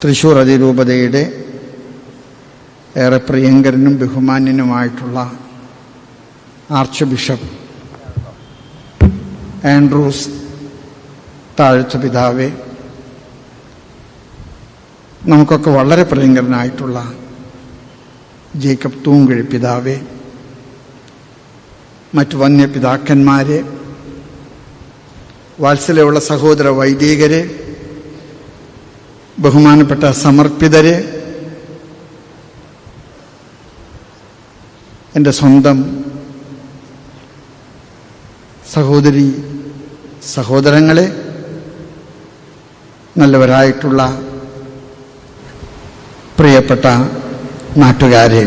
തൃശൂർ അതിരൂപതയുടെ ഏറെ പ്രിയങ്കരനും ബഹുമാന്യനുമായിട്ടുള്ള ആർച്ച് ബിഷപ്പ് ആൻഡ്രൂസ് താഴ്ച പിതാവെ നമുക്കൊക്കെ വളരെ പ്രിയങ്കരനായിട്ടുള്ള ജേക്കബ് തൂങ്കിഴി പിതാവെ മറ്റു വന്യ പിതാക്കന്മാരെ വാത്സല്യമുള്ള സഹോദര വൈദികരെ ബഹുമാനപ്പെട്ട സമർപ്പിതരെ എന്റെ സ്വന്തം സഹോദരി സഹോദരങ്ങളെ നല്ലവരായിട്ടുള്ള പ്രിയപ്പെട്ട നാട്ടുകാരെ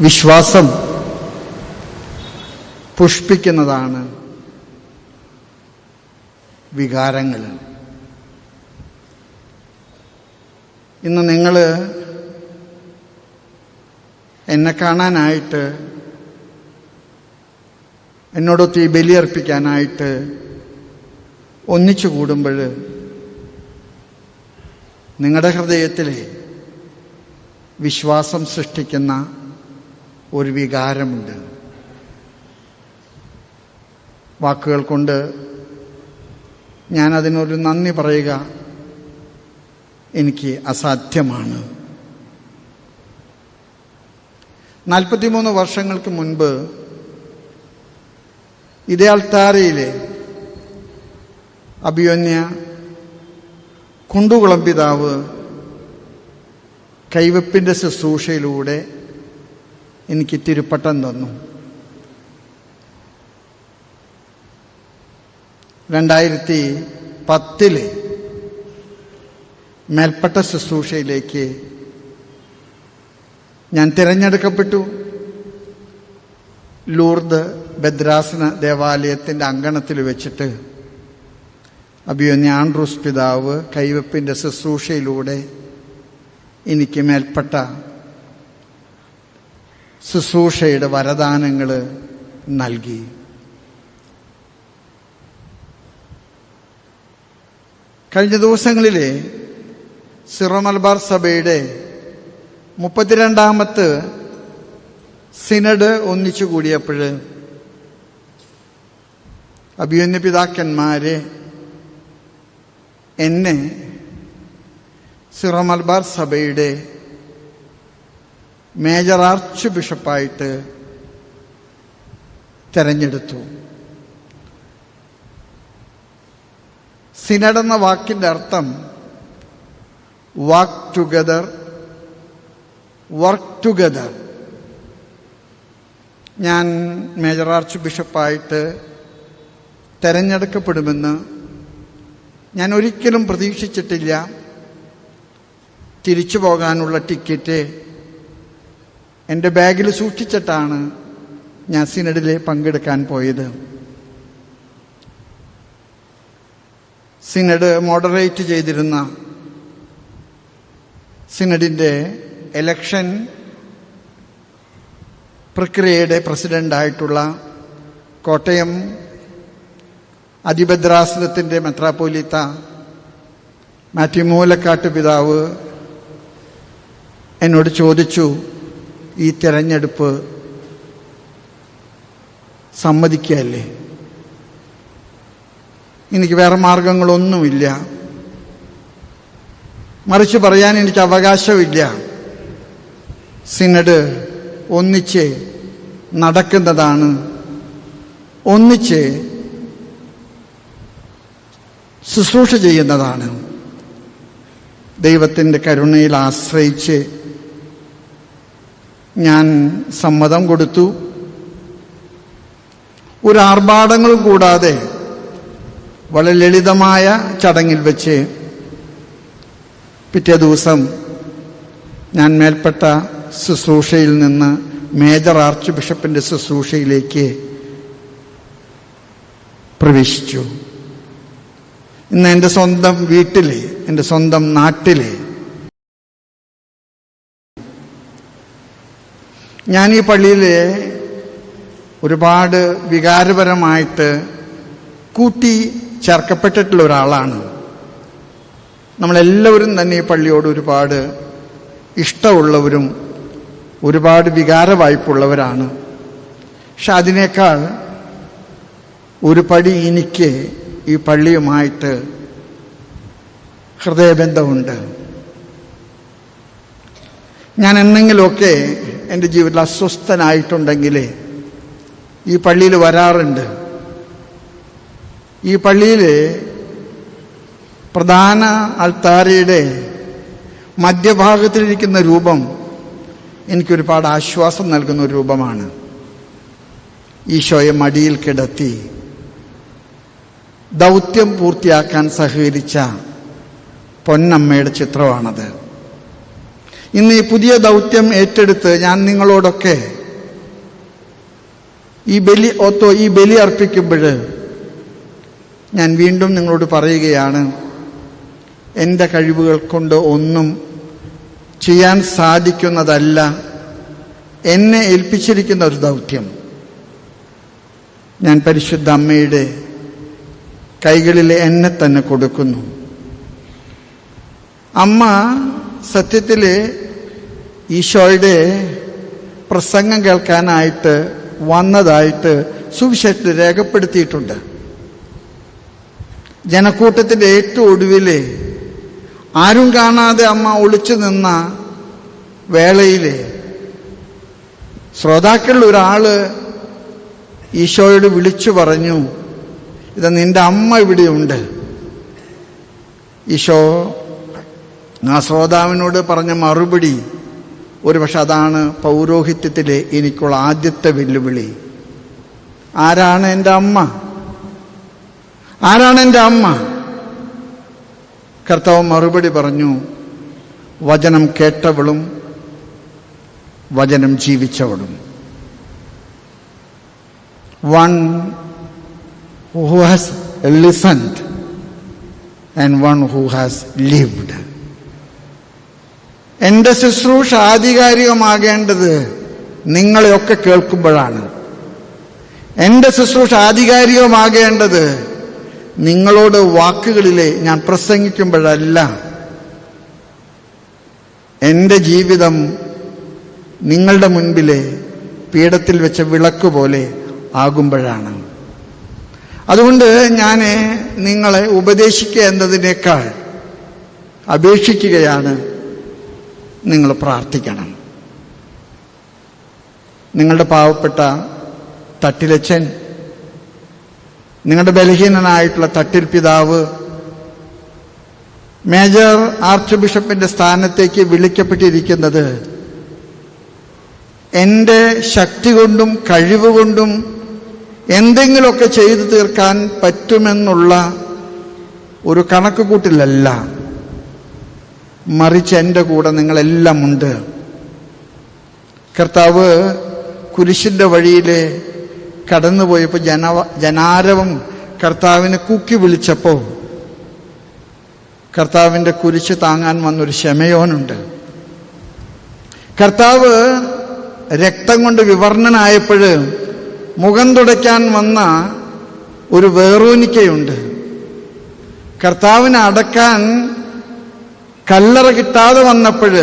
വിശ്വാസം പുഷ്പിക്കുന്നതാണ് വികാരങ്ങൾ ഇന്ന് നിങ്ങൾ എന്നെ കാണാനായിട്ട് എന്നോടൊത്ത് ബലിയർപ്പിക്കാനായിട്ട് ഒന്നിച്ചു കൂടുമ്പോൾ നിങ്ങളുടെ ഹൃദയത്തിലെ വിശ്വാസം സൃഷ്ടിക്കുന്ന ഒരു വികാരമുണ്ട്. വാക്കുകൾ കൊണ്ട് ഞാൻ അതിനൊരു നന്ദി പറയുക. എനിക്ക് അസാധ്യമാണ്. നാൽപ്പത്തിമൂന്ന് വർഷങ്ങൾക്ക് മുൻപ് ഇതേ അൾത്താരയിലെ അഭിയോന്യ കുണ്ടുകുളം പിതാവ് കൈവെപ്പിന്റെ ശുശ്രൂഷയിലൂടെ എനിക്ക് തിരുപ്പട്ടം തന്നു. രണ്ടായിരത്തി പത്തിൽ മേൽപ്പെട്ട ശുശ്രൂഷയിലേക്ക് ഞാൻ തിരഞ്ഞെടുക്കപ്പെട്ടു. ലൂർദ് ബദ്രാസന ദേവാലയത്തിന്റെ അങ്കണത്തിൽ വെച്ചിട്ട് അഭിയോന്യ ആൻഡ്രൂസ് പിതാവ് കൈവെപ്പിന്റെ ശുശ്രൂഷയിലൂടെ എനിക്ക് മേൽപ്പെട്ട ശുശ്രൂഷയുടെ വരദാനങ്ങൾ നൽകി. കഴിഞ്ഞ ദിവസങ്ങളിൽ സിറോ മലബാർ സഭയുടെ മുപ്പത്തിരണ്ടാമത്ത് സിനഡ് ഒന്നിച്ചു കൂടിയപ്പോൾ അഭിയന്യ പിതാക്കന്മാരെ എന്നെ സിറോ മലബാർ സഭയുടെ മേജർ ആർച്ച് ബിഷപ്പായിട്ട് തെരഞ്ഞെടുത്തു. സിനഡ് എന്ന വാക്കിന്റെ അർത്ഥം വാക്ക് ടുഗദർ വർക്ക് ടുഗദർ ഞാൻ മേജർ ആർച്ച് ബിഷപ്പായിട്ട് തെരഞ്ഞെടുക്കപ്പെടുമെന്ന് ഞാൻ ഒരിക്കലും പ്രതീക്ഷിച്ചിട്ടില്ല. തിരിച്ചു പോകാനുള്ള ടിക്കറ്റ് എന്റെ ബാഗിൽ സൂക്ഷിച്ചിട്ടാണ് ഞാൻ സിനഡിൽ പങ്കെടുക്കാൻ പോയത്. സിനഡ് മോഡറേറ്റ് ചെയ്തിരുന്ന സിനഡിന്റെ എലക്ഷൻ പ്രക്രിയയുടെ പ്രസിഡന്റായിട്ടുള്ള കോട്ടയം അതിഭദ്രാസനത്തിന്റെ മെത്രാപ്പോലിത്ത മാത്യു മൂലക്കാട്ട് പിതാവ് എന്നോട് ചോദിച്ചു ഈ തിരഞ്ഞെടുപ്പ് സമ്മതിക്കുകയല്ലേ? എനിക്ക് വേറെ മാർഗങ്ങളൊന്നുമില്ല. മറിച്ച് പറയാൻ എനിക്ക് അവകാശമില്ല. സിനഡ് ഒന്നിച്ച് നടക്കുന്നതാണ്. ഒന്നിച്ച് ശുശ്രൂഷ ചെയ്യുന്നതാണ്. ദൈവത്തിന്റെ കരുണയിൽ ആശ്രയിച്ച് ഞാൻ സമ്മതം കൊടുത്തു. ഒരു ആർഭാടങ്ങളും കൂടാതെ വളരെ ലളിതമായ ചടങ്ങിൽ വെച്ച് പിറ്റേ ദിവസം ഞാൻ മേൽപ്പെട്ട ശുശ്രൂഷയിൽ നിന്ന് മേജർ ആർച്ച് ബിഷപ്പിന്റെ ശുശ്രൂഷയിലേക്ക് പ്രവേശിച്ചു. ഇന്ന് എന്റെ സ്വന്തം വീട്ടിൽ എന്റെ സ്വന്തം നാട്ടിൽ ഞാൻ ഈ പള്ളിയിൽ ഒരുപാട് വികാരപരമായിട്ട് കൂട്ടി ചേർക്കപ്പെട്ടിട്ടുള്ള ഒരാളാണ്. നമ്മളെല്ലാവരും തന്നെ ഈ പള്ളിയോട് ഒരുപാട് ഇഷ്ടമുള്ളവരും ഒരുപാട് വികാരവായ്പുള്ളവരാണ്. പക്ഷെ അതിനേക്കാൾ ഒരു പടി എനിക്ക് ഈ പള്ളിയുമായിട്ട് ഹൃദയബന്ധമുണ്ട്. ഞാൻ എന്നെങ്കിലുമൊക്കെ എന്റെ ജീവിതത്തിൽ അസ്വസ്ഥനായിട്ടുണ്ടെങ്കിൽ ഈ പള്ളിയിൽ വരാറുണ്ട്. ഈ പള്ളിയിൽ പ്രധാന അൾത്താരയുടെ മധ്യഭാഗത്തിലിരിക്കുന്ന രൂപം എനിക്കൊരുപാട് ആശ്വാസം നൽകുന്ന ഒരു രൂപമാണ്. ഈശോയെ മടിയിൽ കിടത്തി ദൗത്യം പൂർത്തിയാക്കാൻ സഹകരിച്ച പൊന്നമ്മയുടെ ചിത്രമാണത്. ഇന്ന് ഈ പുതിയ ദൗത്യം ഏറ്റെടുത്ത് ഞാൻ നിങ്ങളോടൊക്കെ ഈ ബലി ഓത്തോ ഈ ബലി അർപ്പിക്കുമ്പോൾ ഞാൻ വീണ്ടും നിങ്ങളോട് പറയുകയാണ് എന്റെ കഴിവുകൾ കൊണ്ട് ഒന്നും ചെയ്യാൻ സാധിക്കുന്നതല്ല. എന്നെ ഏൽപ്പിച്ചിരിക്കുന്ന ഒരു ദൗത്യം. ഞാൻ പരിശുദ്ധ അമ്മയുടെ കൈകളിൽ എന്നെ തന്നെ കൊടുക്കുന്നു. അമ്മ സത്യത്തിൽ ഈശോയുടെ പ്രസംഗം കേൾക്കാനായിട്ട് വന്നതായിട്ട് സുവിശേഷത്തിൽ രേഖപ്പെടുത്തിയിട്ടുണ്ട്. ജനക്കൂട്ടത്തിന്റെ ഏറ്റവും ഒടുവിൽ ആരും കാണാതെ അമ്മ ഒളിച്ചു നിന്ന വേളയിൽ ശ്രോതാക്കളിൽ ഒരാൾ ഈശോയോട് വിളിച്ചു പറഞ്ഞു ഇത് നിന്റെ അമ്മ ഇവിടെയുണ്ട്. ഈശോ ആ ശ്രോതാവിനോട് പറഞ്ഞ മറുപടി ഒരുപക്ഷെ അതാണ് പൗരോഹിത്യത്തിലെ എനിക്കുള്ള ആദ്യത്തെ വെല്ലുവിളി. ആരാണ് എന്റെ അമ്മ? ആരാണ് എന്റെ അമ്മ? കർത്താവ് മറുപടി പറഞ്ഞു വചനം കേട്ടവളും വചനം ജീവിച്ചവളും. One who has listened and one who has lived. എന്റെ ശുശ്രൂഷ ആധികാരികമാകേണ്ടത് നിങ്ങളെയൊക്കെ കേൾക്കുമ്പോഴാണ്. എന്റെ ശുശ്രൂഷ ആധികാരികമാകേണ്ടത് നിങ്ങളോട് വാക്കുകളിലെ ഞാൻ പ്രസംഗിക്കുമ്പോഴല്ല എന്റെ ജീവിതം നിങ്ങളുടെ മുൻപിലെ പീഠത്തിൽ വെച്ച വിളക്ക് പോലെ ആകുമ്പോഴാണ്. അതുകൊണ്ട് ഞാൻ നിങ്ങളെ ഉപദേശിക്കുക എന്നതിനേക്കാൾ അപേക്ഷിക്കുകയാണ് നിങ്ങൾ പ്രാർത്ഥിക്കണം. നിങ്ങളുടെ പാവപ്പെട്ട തട്ടിലച്ചൻ നിങ്ങളുടെ ബലഹീനനായിട്ടുള്ള തട്ടിൽ പിതാവ് മേജർ ആർച്ച് ബിഷപ്പിന്റെ സ്ഥാനത്തേക്ക് വിളിക്കപ്പെട്ടിരിക്കുന്നത് എന്റെ ശക്തി കൊണ്ടും കഴിവുകൊണ്ടും എന്തെങ്കിലുമൊക്കെ ചെയ്തു തീർക്കാൻ പറ്റുമെന്നുള്ള ഒരു കണക്കുകൂട്ടിലല്ല. മറിച്ച് എന്റെ കൂടെ നിങ്ങളെല്ലാം ഉണ്ട്. കർത്താവ് കുരിശിന്റെ വഴിയിൽ കടന്നുപോയപ്പോൾ ജന ജനാരവം കർത്താവിനെ കൂക്കി വിളിച്ചപ്പോൾ കർത്താവിന്റെ കുരിശ് താങ്ങാൻ വന്നൊരു ശമയോനുണ്ട്. കർത്താവ് രക്തം കൊണ്ട് വിവർണനായപ്പോൾ മുഖം തുടയ്ക്കാൻ വന്ന ഒരു വേറൂനിക്കയുണ്ട്. കർത്താവിനെ അടക്കാൻ കല്ലറ കിട്ടാതെ വന്നപ്പോൾ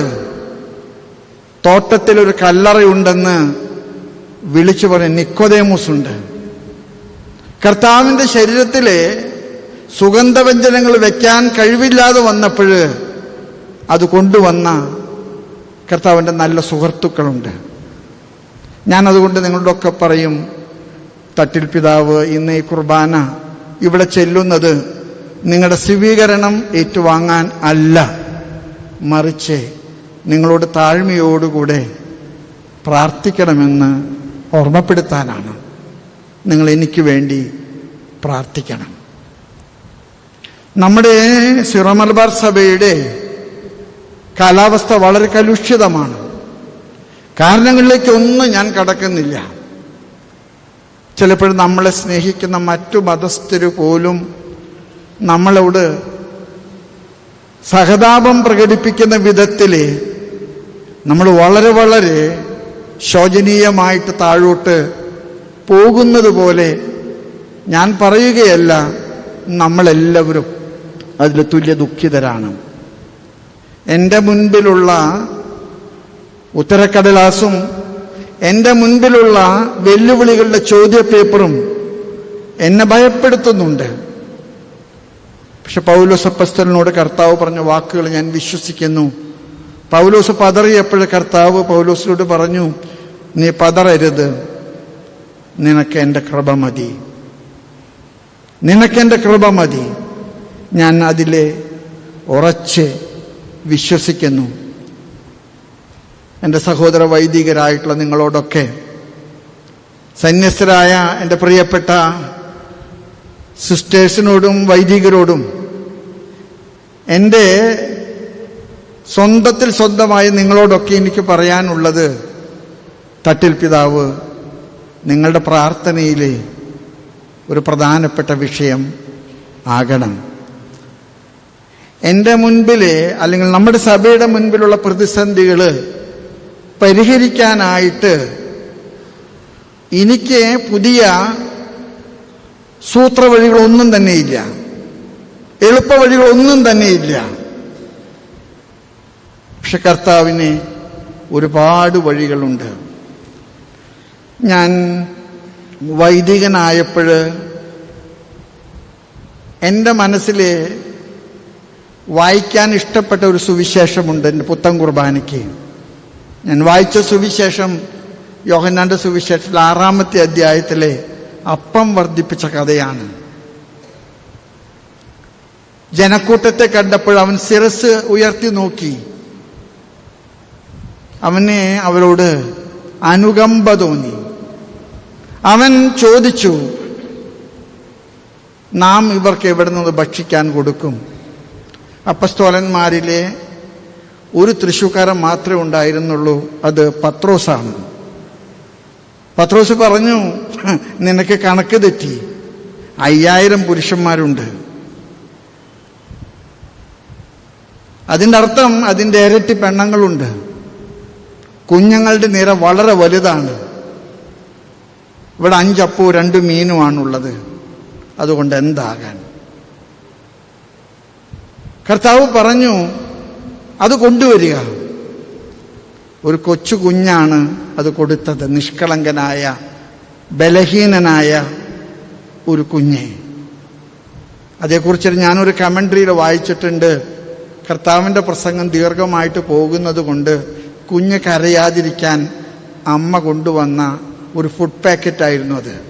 തോട്ടത്തിൽ ഒരു കല്ലറയുണ്ടെന്ന് വിളിച്ചു പറയും നിക്കോദേമൂസ് ഉണ്ട് കർത്താവിന്റെ ശരീരത്തിലെ സുഗന്ധവ്യഞ്ജനങ്ങൾ വെക്കാൻ കഴിവില്ലാതെ വന്നപ്പോൾ അത് കൊണ്ടുവന്ന കർത്താവിന്റെ നല്ല സുഹൃത്തുക്കളുണ്ട്. ഞാൻ അതുകൊണ്ട് നിങ്ങളോടൊക്കെ പറയും തട്ടിൽ പിതാവ് ഇന്ന് ഈ കുർബാന ഇവിടെ ചെല്ലുന്നത് നിങ്ങളുടെ സ്വീകരണം ഏറ്റുവാങ്ങാൻ അല്ല. മറിച്ച് നിങ്ങളോട് താഴ്മയോടുകൂടെ പ്രാർത്ഥിക്കണമെന്ന് ഓർമ്മപ്പെടുത്താനാണ്. നിങ്ങൾ എനിക്ക് വേണ്ടി പ്രാർത്ഥിക്കണം. നമ്മുടെ സിറോമലബാർ സഭയുടെ കാലാവസ്ഥ വളരെ കലുഷിതമാണ്. കാരണങ്ങളിലേക്കൊന്നും ഞാൻ കടക്കുന്നില്ല. ചിലപ്പോൾ നമ്മളെ സ്നേഹിക്കുന്ന മറ്റു മതസ്ഥര് പോലും നമ്മളോട് സഹതാപം പ്രകടിപ്പിക്കുന്ന വിധത്തിൽ നമ്മൾ വളരെ വളരെ ശോചനീയമായിട്ട് താഴോട്ട് പോകുന്നത് പോലെ ഞാൻ പറയുകയല്ല നമ്മളെല്ലാവരും അതിൽ തുല്യ ദുഃഖിതരാണ്. എന്റെ മുൻപിലുള്ള ഉത്തരക്കടലാസും എന്റെ മുൻപിലുള്ള വെല്ലുവിളികളുടെ ചോദ്യപേപ്പറും എന്നെ ഭയപ്പെടുത്തുന്നുണ്ട്. പക്ഷെ പൗലോസ് അപ്പസ്തലിനോട് കർത്താവ് പറഞ്ഞ വാക്കുകൾ ഞാൻ വിശ്വസിക്കുന്നു. പൗലോസ് പതറിയപ്പോഴെ കർത്താവ് പൗലോസിനോട് പറഞ്ഞു നീ പതറരുത്. നിനക്ക് എന്റെ കൃപ മതി. നിനക്കെന്റെ കൃപ മതി. ഞാൻ അതിലെ ഉറച്ച് വിശ്വസിക്കുന്നു. എന്റെ സഹോദര വൈദികരായിട്ടുള്ള നിങ്ങളോടൊക്കെ സന്യസ്തരായ എന്റെ പ്രിയപ്പെട്ട സിസ്റ്റേഴ്സിനോടും വൈദികരോടും എന്റെ സ്വന്തത്തിൽ സ്വന്തമായി നിങ്ങളോടൊക്കെ എനിക്ക് പറയാനുള്ളത് തട്ടിൽ പിതാവ് നിങ്ങളുടെ പ്രാർത്ഥനയിലെ ഒരു പ്രധാനപ്പെട്ട വിഷയം ആകണം. എന്റെ മുൻപിൽ അല്ലെങ്കിൽ നമ്മുടെ സഭയുടെ മുൻപിലുള്ള പ്രതിസന്ധികൾ പരിഹരിക്കാനായിട്ട് എനിക്ക് പുതിയ സൂത്രവഴികളൊന്നും തന്നെയില്ല. എളുപ്പവഴികളൊന്നും തന്നെയില്ല. പക്ഷെ കർത്താവിന് ഒരുപാട് വഴികളുണ്ട്. ഞാൻ വൈദികനായപ്പോൾ എന്റെ മനസ്സിൽ വായിക്കാൻ ഇഷ്ടപ്പെട്ട ഒരു സുവിശേഷമുണ്ട് എന്റെ പുത്തൻ കുർബാനയ്ക്ക്. ഞാൻ വായിച്ച സുവിശേഷം യോഹന്നാന്റെ സുവിശേഷത്തിൽ ആറാമത്തെ അധ്യായത്തിലെ അപ്പം വർദ്ധിപ്പിച്ച കഥയാണ്. ജനക്കൂട്ടത്തെ കണ്ടപ്പോൾ അവൻ ശിരസ് ഉയർത്തി നോക്കി. അവനെ അവരോട് അനുകമ്പ തോന്നി. അവൻ ചോദിച്ചു നാം ഇവർക്ക് എവിടെ നിന്ന് ഭക്ഷിക്കാൻ കൊടുക്കും? അപ്പസ്തോലന്മാരിലെ ഒരു തൃശൂക്കാരൻ മാത്രമേ ഉണ്ടായിരുന്നുള്ളൂ അത് പത്രോസാണ്. പത്രോസ് പറഞ്ഞു നിനക്ക് കണക്ക് തെറ്റി. അയ്യായിരം പുരുഷന്മാരുണ്ട്. അതിന്റെ അർത്ഥം അതിന്റെ ഇരട്ടി പെണ്ണങ്ങളുണ്ട്. കുഞ്ഞുങ്ങളുടെ നിര വളരെ വലുതാണ്. ഇവിടെ അഞ്ചപ്പൂ രണ്ട് മീനുമാണുള്ളത്. അതുകൊണ്ട് എന്താകാൻ? കർത്താവ് പറഞ്ഞു അത് കൊണ്ടുവരിക. ഒരു കൊച്ചു കുഞ്ഞാണ് അത് കൊടുത്തത്. നിഷ്കളങ്കനായ ബലഹീനനായ ഒരു കുഞ്ഞെ. അതേക്കുറിച്ച് ഞാനൊരു കമൻട്രിയിൽ വായിച്ചിട്ടുണ്ട്. കർത്താവിന്റെ പ്രസംഗം ദീർഘമായിട്ട് പോകുന്നത് കൊണ്ട് കുഞ്ഞ് കരയാതിരിക്കാൻ അമ്മ കൊണ്ടുവന്ന ഒരു ഫുഡ് പാക്കറ്റായിരുന്നു അത്.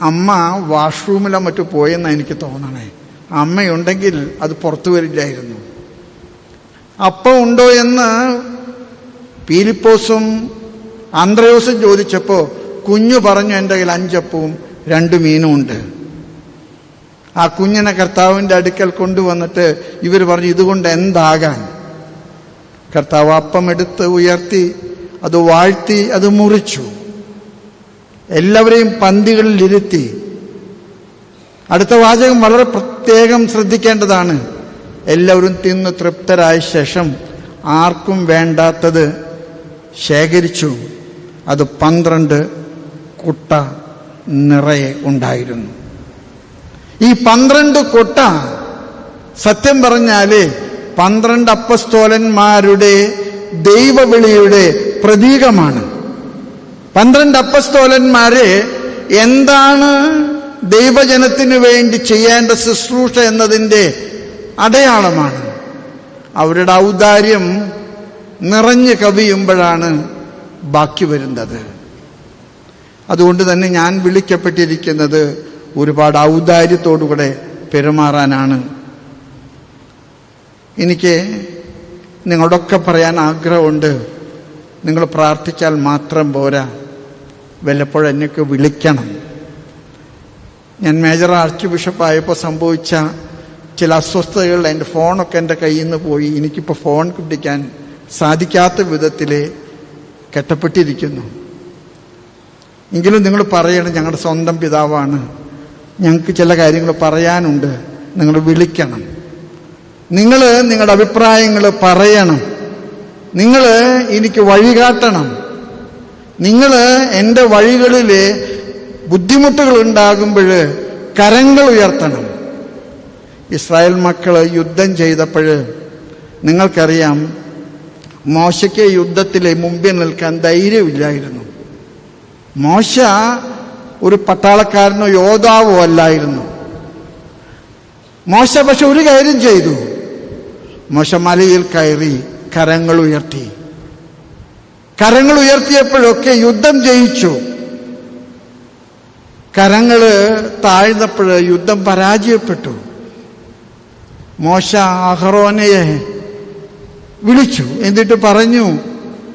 അമ്മ വാഷ്റൂമിലോ മറ്റു പോയെന്നാണ് എനിക്ക് തോന്നണേ. അമ്മയുണ്ടെങ്കിൽ അത് പുറത്തു വരില്ലായിരുന്നു. അപ്പം ഉണ്ടോ എന്ന് പീലിപ്പോസും അന്ത്രയോസും ചോദിച്ചപ്പോൾ കുഞ്ഞു പറഞ്ഞു എന്റെ കയ്യിൽ അഞ്ചപ്പവും രണ്ട് മീനും ഉണ്ട്. ആ കുഞ്ഞിനെ കർത്താവിന്റെ അടുക്കൽ കൊണ്ടുവന്നിട്ട് ഇവർ പറഞ്ഞു ഇതുകൊണ്ട് എന്താകാൻ? കർത്താവ് അപ്പം എടുത്ത് ഉയർത്തി അത് വാഴ്ത്തി അത് മുറിച്ചു. എല്ലാവരെയും പന്തികളിൽ ഇരുത്തി. അടുത്ത വാചകം വളരെ പ്രത്യേകം ശ്രദ്ധിക്കേണ്ടതാണ്. എല്ലാവരും തിന്ന് തൃപ്തരായ ശേഷം ആർക്കും വേണ്ടാത്തത് ശേഖരിച്ചു. അത് പന്ത്രണ്ട് കുട്ട നിറയെ ഉണ്ടായിരുന്നു. ഈ പന്ത്രണ്ട് കൊട്ട സത്യം പറഞ്ഞാൽ പന്ത്രണ്ട് അപ്പസ്തോലന്മാരുടെ ദൈവവിളിയുടെ പ്രതീകമാണ്. പന്ത്രണ്ട് അപ്പസ്തോലന്മാരെ എന്താണ് ദൈവജനത്തിനു വേണ്ടി ചെയ്യേണ്ട ശുശ്രൂഷ എന്നതിന്റെ അടയാളമാണ്. അവരുടെ ഔദാര്യം നിറഞ്ഞു കവിയുമ്പോഴാണ് ബാക്കി വരുന്നത്. അതുകൊണ്ട് തന്നെ ഞാൻ വിളിക്കപ്പെട്ടിരിക്കുന്നത് ഒരുപാട് ഔദാര്യത്തോടുകൂടെ പെരുമാറാനാണ്. എനിക്ക് നിങ്ങളൊക്കെ പറയാൻ ആഗ്രഹമുണ്ട്. നിങ്ങൾ പ്രാർത്ഥിച്ചാൽ മാത്രം പോരാ. വല്ലപ്പോഴും എന്നെയൊക്കെ വിളിക്കണം. ഞാൻ മേജർ ആർച്ച് ബിഷപ്പായപ്പോൾ സംഭവിച്ച ചില അസ്വസ്ഥതകൾ എന്റെ ഫോണൊക്കെ എന്റെ കയ്യിൽ നിന്ന് പോയി. എനിക്കിപ്പോൾ ഫോൺ പിടിക്കാൻ സാധിക്കാത്ത വിധത്തിൽ കെട്ടപ്പെട്ടിരിക്കുന്നു. എങ്കിലും നിങ്ങൾ പറയണം ഞങ്ങളുടെ സ്വന്തം പിതാവാണ്. ഞങ്ങൾക്ക് ചില കാര്യങ്ങൾ പറയാനുണ്ട്. നിങ്ങൾ വിളിക്കണം. നിങ്ങൾ നിങ്ങളുടെ അഭിപ്രായങ്ങൾ പറയണം. നിങ്ങൾ എനിക്ക് വഴികാട്ടണം നിങ്ങൾ എന്റെ വഴികളിൽ ബുദ്ധിമുട്ടുകൾ ഉണ്ടാകുമ്പോൾ കരങ്ങൾ ഉയർത്തണം. ഇസ്രായേൽ മക്കൾ യുദ്ധം ചെയ്തപ്പോൾ നിങ്ങൾക്കറിയാം മോശയ്ക്ക് യുദ്ധത്തിലെ മുമ്പിൽ നിൽക്കാൻ ധൈര്യമില്ലായിരുന്നു. മോശ ഒരു പട്ടാളക്കാരനോ യോദ്ധാവോ അല്ലായിരുന്നു. മോശ പക്ഷെ ഒരു കാര്യം ചെയ്തു. മോശ മലയിൽ കയറി കരങ്ങൾ ഉയർത്തി. കരങ്ങൾ ഉയർത്തിയപ്പോഴൊക്കെ യുദ്ധം ജയിച്ചു. കരങ്ങൾ താഴ്ന്നപ്പോൾ യുദ്ധം പരാജയപ്പെട്ടു. മോശ അഹറോനയെ വിളിച്ചു. എന്നിട്ട് പറഞ്ഞു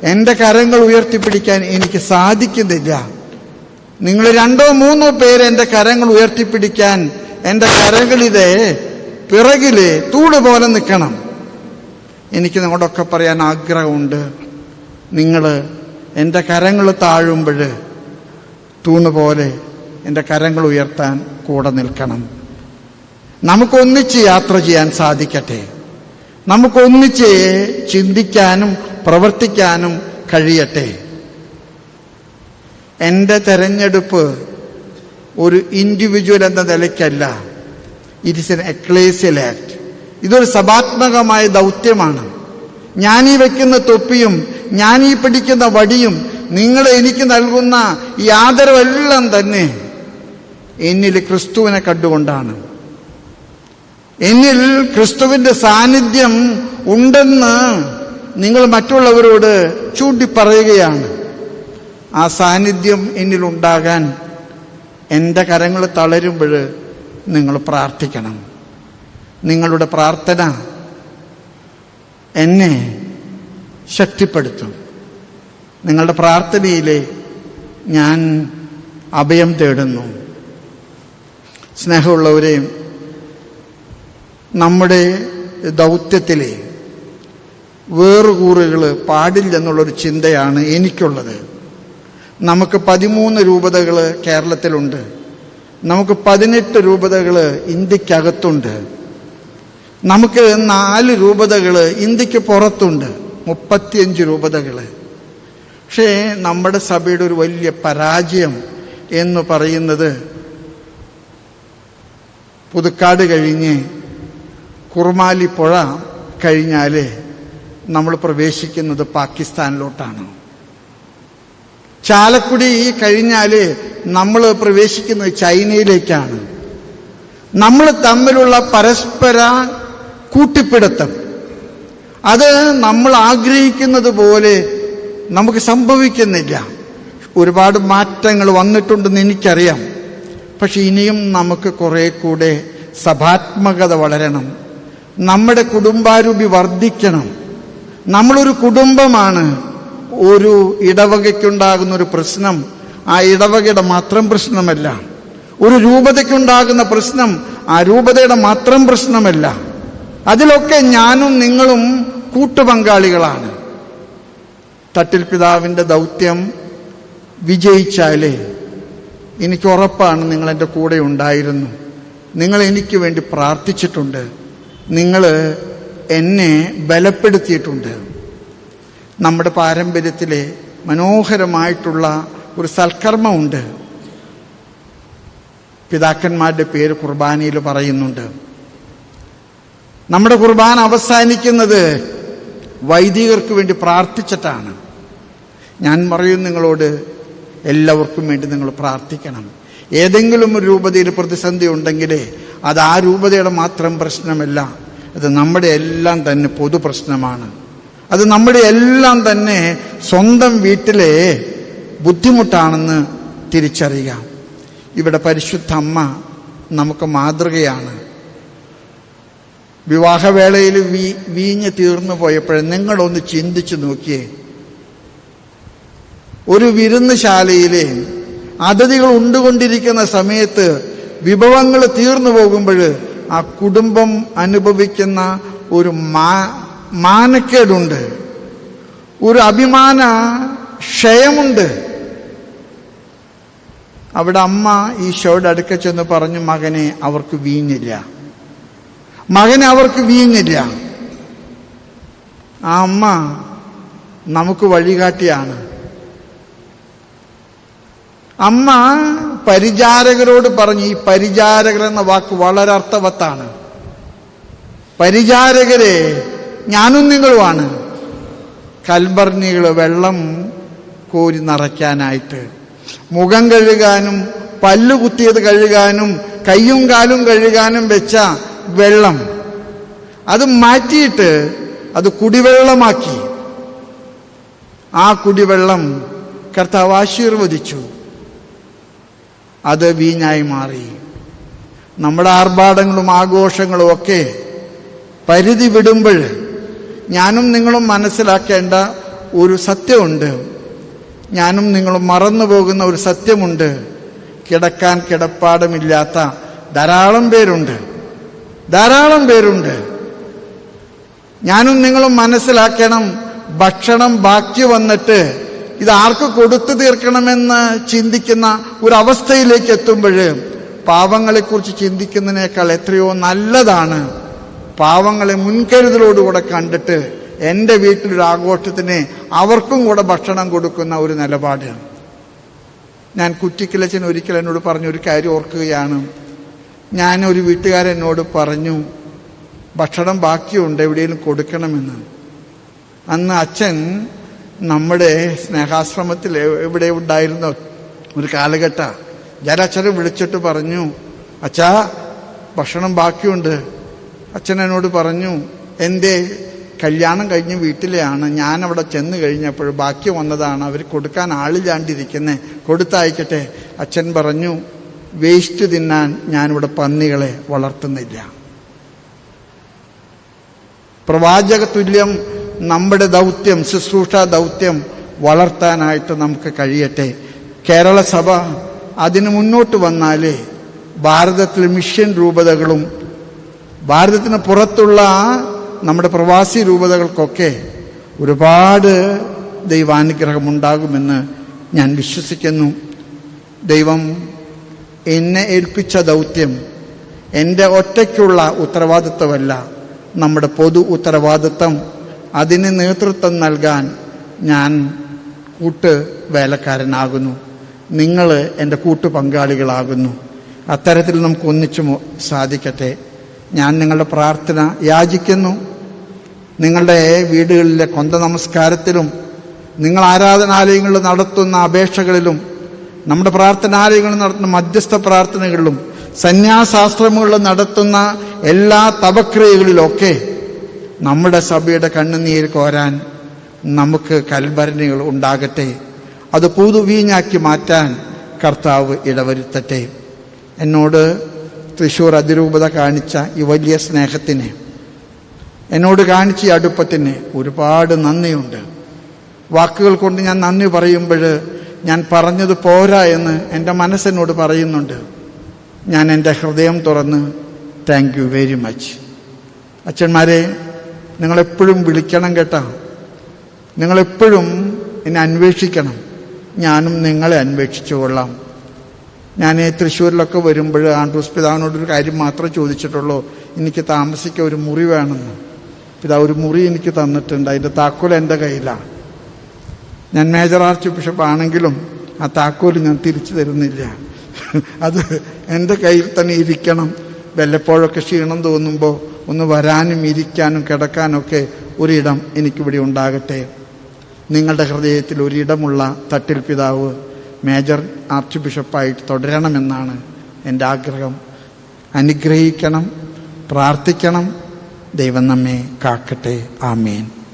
എന്റെ കരങ്ങൾ ഉയർത്തിപ്പിടിക്കാൻ എനിക്ക് സാധിക്കുന്നില്ല. നിങ്ങൾ രണ്ടോ മൂന്നോ പേര് എന്റെ കരങ്ങൾ ഉയർത്തിപ്പിടിക്കാൻ എന്റെ കരങ്ങളിലെ പിറകിലെ തൂട് പോലെ നിൽക്കണം. എനിക്ക് നിങ്ങളോടൊക്കെ പറയാൻ ആഗ്രഹമുണ്ട്. നിങ്ങൾ എന്റെ കരങ്ങൾ താഴുമ്പോൾ തൂണ് പോലെ എന്റെ കരങ്ങൾ ഉയർത്താൻ കൂടെ നിൽക്കണം. നമുക്കൊന്നിച്ച് യാത്ര ചെയ്യാൻ സാധിക്കട്ടെ. നമുക്കൊന്നിച്ച് ചിന്തിക്കാനും പ്രവർത്തിക്കാനും കഴിയട്ടെ. എന്റെ തെരഞ്ഞെടുപ്പ് ഒരു ഇൻഡിവിജ്വൽ എന്ന നിലയ്ക്കല്ല. It is an ecclesial act ഇതൊരു സഭാത്മകമായ ദൗത്യമാണ്. ഞാൻ ഈ വെക്കുന്ന തൊപ്പിയും ഞാൻ ഈ പിടിക്കുന്ന വടിയും നിങ്ങൾ എനിക്ക് നൽകുന്ന ഈ ആദരവെല്ലാം തന്നെ എന്നിൽ ക്രിസ്തുവിനെ കണ്ടുകൊണ്ടാണ്. എന്നിൽ ക്രിസ്തുവിന്റെ സാന്നിധ്യം ഉണ്ടെന്ന് നിങ്ങൾ മറ്റുള്ളവരോട് ചൂണ്ടിപ്പറയുകയാണ്. ആ സാന്നിധ്യം എന്നിൽ ഉണ്ടാകാൻ എന്റെ കരങ്ങൾ തളരുമ്പോൾ നിങ്ങൾ പ്രാർത്ഥിക്കണം. നിങ്ങളുടെ പ്രാർത്ഥന എന്നെ ശക്തിപ്പെടുത്തും. നിങ്ങളുടെ പ്രാർത്ഥനയിലെ ഞാൻ അഭയം തേടുന്നു. സ്നേഹമുള്ളവരെയും നമ്മുടെ ദൗത്യത്തിലെ വേറുകൂറുകൾ പാടില്ലെന്നുള്ളൊരു ചിന്തയാണ് എനിക്കുള്ളത്. നമുക്ക് പതിമൂന്ന് രൂപതകൾ കേരളത്തിലുണ്ട്. നമുക്ക് പതിനെട്ട് രൂപതകൾ ഇന്ത്യക്കകത്തുണ്ട്. നമുക്ക് നാല് രൂപതകൾ ഇന്ത്യയ്ക്ക് പുറത്തുണ്ട്. മുപ്പത്തിയഞ്ച് രൂപതകൾ പക്ഷേ നമ്മുടെ സഭയുടെ ഒരു വലിയ പരാജയം എന്ന് പറയുന്നത് പുതുക്കാട് കഴിഞ്ഞ് കുറുമാലി പുഴ കഴിഞ്ഞാൽ നമ്മൾ പ്രവേശിക്കുന്നത് പാകിസ്ഥാനിലോട്ടാണ്. ചാലക്കുടി കഴിഞ്ഞാൽ നമ്മൾ പ്രവേശിക്കുന്നത് ചൈനയിലേക്കാണ്. നമ്മൾ തമ്മിലുള്ള പരസ്പര കൂട്ടിപ്പിടുത്തം. അത് നമ്മൾ ആഗ്രഹിക്കുന്നത് പോലെ നമുക്ക് സംഭവിക്കുന്നില്ല. ഒരുപാട് മാറ്റങ്ങൾ വന്നിട്ടുണ്ടെന്ന് എനിക്കറിയാം. പക്ഷെ ഇനിയും നമുക്ക് കുറെ കൂടെ സഭാത്മകത വളരണം. നമ്മുടെ കുടുംബാരൂപി വർദ്ധിക്കണം. നമ്മളൊരു കുടുംബമാണ്. ഒരു ഇടവകയ്ക്കുണ്ടാകുന്ന ഒരു പ്രശ്നം ആ ഇടവകയുടെ മാത്രം പ്രശ്നമല്ല. ഒരു രൂപതയ്ക്കുണ്ടാകുന്ന പ്രശ്നം ആ രൂപതയുടെ മാത്രം പ്രശ്നമല്ല. അതിലൊക്കെ ഞാനും നിങ്ങളും കൂട്ടുപങ്കാളികളാണ്. തട്ടിൽ പിതാവിന്റെ ദൗത്യം വിജയിച്ചാലേ എനിക്ക് ഉറപ്പാണ് നിങ്ങൾ എന്റെ കൂടെ ഉണ്ടായിരുന്നു. നിങ്ങൾ എനിക്ക് വേണ്ടി പ്രാർത്ഥിച്ചിട്ടുണ്ട്. നിങ്ങൾ എന്നെ ബലപ്പെടുത്തിയിട്ടുണ്ട്. നമ്മുടെ പാരമ്പര്യത്തിലെ മനോഹരമായിട്ടുള്ള ഒരു സൽക്കർമ്മമുണ്ട്. പിതാക്കന്മാരുടെ പേര് കുർബാനയിൽ പറയുന്നുണ്ട്. നമ്മുടെ കുർബാന അവസാനിക്കുന്നത് വൈദികർക്ക് വേണ്ടി പ്രാർത്ഥിച്ചിട്ടാണ്. ഞാൻ പറയും നിങ്ങളോട് എല്ലാവർക്കും വേണ്ടി നിങ്ങൾ പ്രാർത്ഥിക്കണം. ഏതെങ്കിലും ഒരു രൂപതയിൽ പ്രതിസന്ധി ഉണ്ടെങ്കിൽ അത് ആ രൂപതയുടെ മാത്രം പ്രശ്നമല്ല. അത് നമ്മുടെ എല്ലാം തന്നെ പൊതു പ്രശ്നമാണ്. അത് നമ്മുടെ എല്ലാം തന്നെ സ്വന്തം വീട്ടിലെ ബുദ്ധിമുട്ടാണെന്ന് തിരിച്ചറിയാം ഇവിടെ പരിശുദ്ധ അമ്മ നമുക്ക് മാതൃകയാണ്. വിവാഹവേളയിൽ വീ വീഞ്ഞ് തീർന്നു പോയപ്പോഴും നിങ്ങളൊന്ന് ചിന്തിച്ചു നോക്കിയേ. ഒരു വിരുന്നുശാലയിലെ അതിഥികൾ ഉണ്ടുകൊണ്ടിരിക്കുന്ന സമയത്ത് വിഭവങ്ങൾ തീർന്നു പോകുമ്പോൾ ആ കുടുംബം അനുഭവിക്കുന്ന ഒരു മാനക്കേടുണ്ട്. ഒരു അഭിമാന ക്ഷയമുണ്ട്. അവിടെ അമ്മ ഈശോയുടെ അടുക്ക ചെന്ന് പറഞ്ഞു മകനെ അവർക്ക് വീഞ്ഞില്ല. മകനെ അവർക്ക് വീങ്ങില്ല ആ അമ്മ നമുക്ക് വഴികാട്ടിയാണ്. അമ്മ പരിചാരകരോട് പറഞ്ഞു ഈ പരിചാരകർ എന്ന വാക്ക് വളരെ അർത്ഥവത്താണ്. പരിചാരകരെ ഞാനും നിങ്ങളുമാണ്. കൽബർണികൾ വെള്ളം കോരി നിറയ്ക്കാനായിട്ട്. മുഖം കഴുകാനും പല്ലു കുത്തിയത് കഴുകാനും കയ്യും കാലും കഴുകാനും വെച്ച വെള്ളം. അത് മാറ്റിയിട്ട് അത് കുടിവെള്ളമാക്കി. ആ കുടിവെള്ളം കർത്താവ് ആശീർവദിച്ചു. അത് വീഞ്ഞായി മാറി. നമ്മുടെ ആർഭാടങ്ങളും ആഘോഷങ്ങളും ഒക്കെ പരിധി വിടുമ്പോൾ ഞാനും നിങ്ങളും മനസ്സിലാക്കേണ്ട ഒരു സത്യമുണ്ട്. ഞാനും നിങ്ങളും മറന്നു പോകുന്ന ഒരു സത്യമുണ്ട്. കിടക്കാൻ കിടപ്പാടമില്ലാത്ത ധാരാളം പേരുണ്ട്. ധാരാളം പേരുണ്ട്. ഞാനും നിങ്ങളും മനസ്സിലാക്കണം ഭക്ഷണം ബാക്കി വന്നിട്ട് ഇത് ആർക്ക് കൊടുത്തു തീർക്കണമെന്ന് ചിന്തിക്കുന്ന ഒരു അവസ്ഥയിലേക്ക് എത്തുമ്പോൾ പാവങ്ങളെക്കുറിച്ച് ചിന്തിക്കുന്നതിനേക്കാൾ എത്രയോ നല്ലതാണ്. പാവങ്ങളെ മുൻകരുതലോടുകൂടെ കണ്ടിട്ട് എന്റെ വീട്ടിലൊരു ആഘോഷത്തിന് അവർക്കും കൂടെ ഭക്ഷണം കൊടുക്കുന്ന ഒരു നിലപാട്. ഞാൻ കുറ്റിക്കിലച്ചൻ ഒരിക്കൽ എന്നോട് പറഞ്ഞൊരു കാര്യം ഓർക്കുകയാണ്. ഞാൻ ഒരു വീട്ടുകാരനോട് പറഞ്ഞു ഭക്ഷണം ബാക്കിയുണ്ട് എവിടെയെങ്കിലും കൊടുക്കണമെന്ന്. അന്ന് അച്ഛൻ നമ്മുടെ സ്നേഹാശ്രമത്തിൽ എവിടെ ഉണ്ടായിരുന്ന? ഒരു കാലഘട്ട. ഞാൻ അച്ഛനെ വിളിച്ചിട്ട് പറഞ്ഞു അച്ഛാ ഭക്ഷണം ബാക്കിയുണ്ട്. അച്ഛൻ എന്നോട് പറഞ്ഞു എന്റെ കല്യാണം കഴിഞ്ഞ് വീട്ടിലെയാണ്. ഞാൻ അവിടെ ചെന്ന് കഴിഞ്ഞപ്പോൾ ബാക്കി വന്നതാണ്. അവർ കൊടുക്കാൻ ആളില്ലാണ്ടിരിക്കുന്നത് കൊടുത്തയക്കട്ടെ. അച്ഛൻ പറഞ്ഞു വേസ്റ്റ് തിന്നാൻ ഞാനിവിടെ പന്നികളെ വളർത്തുന്നില്ല. പ്രവാചക തുല്യം നമ്മുടെ ദൗത്യം ശുശ്രൂഷ ദൗത്യം വളർത്താനായിട്ട് നമുക്ക് കഴിയട്ടെ. കേരള സഭ അതിന് മുന്നോട്ട് വന്നാലേ ഭാരതത്തിൽ മിഷൻ രൂപതകളും ഭാരതത്തിന് പുറത്തുള്ള നമ്മുടെ പ്രവാസി രൂപതകൾക്കൊക്കെ ഒരുപാട് ദൈവാനുഗ്രഹമുണ്ടാകുമെന്ന് ഞാൻ വിശ്വസിക്കുന്നു. ദൈവം എന്നെ ഏൽപ്പിച്ച ദൗത്യം എന്റെ ഒറ്റയ്ക്കുള്ള ഉത്തരവാദിത്വമല്ല. നമ്മുടെ പൊതു ഉത്തരവാദിത്വം അതിന് നേതൃത്വം നൽകാൻ ഞാൻ കൂട്ട് വേലക്കാരനാകുന്നു നിങ്ങൾ എന്റെ കൂട്ടു പങ്കാളികളാകുന്നു അത്തരത്തിൽ നമുക്ക് ഒന്നിച്ചു സാധിക്കട്ടെ. ഞാൻ നിങ്ങളുടെ പ്രാർത്ഥന യാചിക്കുന്നു. നിങ്ങളുടെ വീടുകളിലെ കൊന്ത നമസ്കാരത്തിലും നിങ്ങൾ ആരാധനാലയങ്ങളിൽ നടത്തുന്ന അപേക്ഷകളിലും നമ്മുടെ പ്രാർത്ഥനാലയങ്ങളിൽ നടത്തുന്ന മധ്യസ്ഥ പ്രാർത്ഥനകളിലും സന്യാസാശ്രമങ്ങളിൽ നടത്തുന്ന എല്ലാ തപക്രിയകളിലൊക്കെ നമ്മുടെ സഭയുടെ കണ്ണുനീർ കോരാൻ നമുക്ക് കൽഭരണികൾ ഉണ്ടാകട്ടെ. അത് പുതുവീഞ്ഞാക്കി മാറ്റാൻ കർത്താവ് ഇടവരുത്തട്ടെ. എന്നോട് തൃശൂർ അതിരൂപത കാണിച്ച ഈ വലിയ സ്നേഹത്തിന് എന്നോട് കാണിച്ച ഈ അടുപ്പത്തിന് ഒരുപാട് നന്ദിയുണ്ട്. വാക്കുകൾ കൊണ്ട് ഞാൻ നന്ദി പറയുമ്പോൾ ഞാൻ പറഞ്ഞത് പോരാ എന്ന് എന്റെ മനസ്സിനോട് പറയുന്നുണ്ട്. ഞാൻ എന്റെ ഹൃദയം തുറന്ന് താങ്ക് യു വെരി മച്ച് അച്ഛന്മാരെ നിങ്ങളെപ്പോഴും വിളിക്കണം കേട്ടോ. നിങ്ങളെപ്പോഴും എന്നെ അന്വേഷിക്കണം. ഞാനും നിങ്ങളെ അന്വേഷിച്ചു കൊള്ളാം. ഞാൻ തൃശ്ശൂരിലൊക്കെ വരുമ്പോൾ ആൻഡ്രൂസ് പിതാവിനോടൊരു കാര്യം മാത്രമേ ചോദിച്ചിട്ടുള്ളൂ. എനിക്ക് താമസിക്കാൻ ഒരു മുറി വേണമെന്ന്. പിതാവ് ഒരു മുറി എനിക്ക് തന്നിട്ടുണ്ട്. അതിന്റെ താക്കോൽ എന്റെ കയ്യിലാണ്. ഞാൻ മേജർ ആർച്ച് ബിഷപ്പ് ആണെങ്കിലും ആ താക്കോൽ ഞാൻ തിരിച്ചു തരുന്നില്ല. അത് എന്റെ കയ്യിൽ തന്നെ ഇരിക്കണം. വല്ലപ്പോഴൊക്കെ ക്ഷീണം തോന്നുമ്പോൾ ഒന്ന് വരാനും ഇരിക്കാനും കിടക്കാനൊക്കെ ഒരിടം എനിക്കിവിടെ ഉണ്ടാകട്ടെ. നിങ്ങളുടെ ഹൃദയത്തിൽ ഒരിടമുള്ള തട്ടിൽ പിതാവ് മേജർ ആർച്ച് ബിഷപ്പായിട്ട് തുടരണമെന്നാണ് എന്റെ ആഗ്രഹം. അനുഗ്രഹിക്കണം പ്രാർത്ഥിക്കണം. ദൈവം നമ്മെ കാക്കട്ടെ. ആമേൻ.